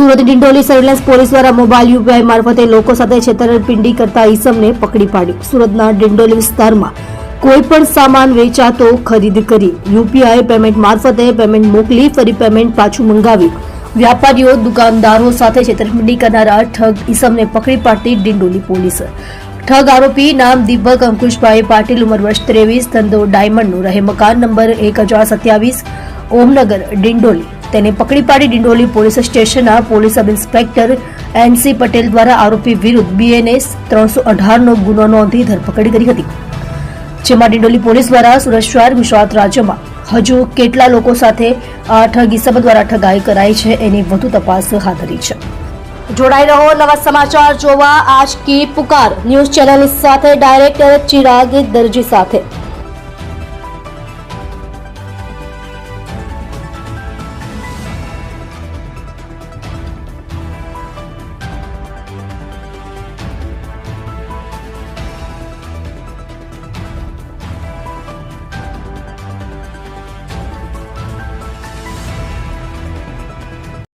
Surat Dindoli surveillance police દ્વારા mobile UPI મારફતે લોકો સાથે છેતરપિંડી કરતા ઈસમને પકડી પાડી. સુરતના ડિંડોલી વિસ્તારમાં કોઈ પણ સામાન વેચાતો ખરીદ કરી યુપીઆઈ પેમેન્ટ મારફતે પેમેન્ટ મોકલી ફરી પેમેન્ટ પાછું મંગાવી. વ્યાપારીઓ, દુકાનદારો સાથે છેતરપિંડી કરનારા ઠગ ઈસમને પકડી પાડતી ડિંડોલી પોલીસ. ઠગ આરોપી નામ દીપક અંકુશભાઈ પાટીલ, ઉંમર વર્ષ ત્રેવીસ, ધંધો ડાયમંડનું રહે મકાન નંબર એક હજાર સત્યાવીસ, ઓમનગર, ડિંડોલી. તેને પકડી પાડી ડિંડોલી પોલીસ સ્ટેશનના police sub inspector N C Patel દ્વારા આરોપી વિરુદ્ધ બીએનએસ ત્રણસો અઢારનો ગુનો નોંધી ધરપકડ કરી હતી. જેમાં ડિંડોલી પોલીસ દ્વારા સુરત શહેર, ગુજરાત રાજ્યમાં હજુ કેટલા લોકો સાથે આ ઠગ દ્વારા ઠગાઈ કરાઈ છે એની વધુ તપાસ હાથ ધરી છે. જોડાઈ રહો, નવા સમાચાર જોવા. આજ કી પુકાર ન્યૂઝ ચેનલ સાથે ડાયરેક્ટર ચિરાગ દરજી સાથે.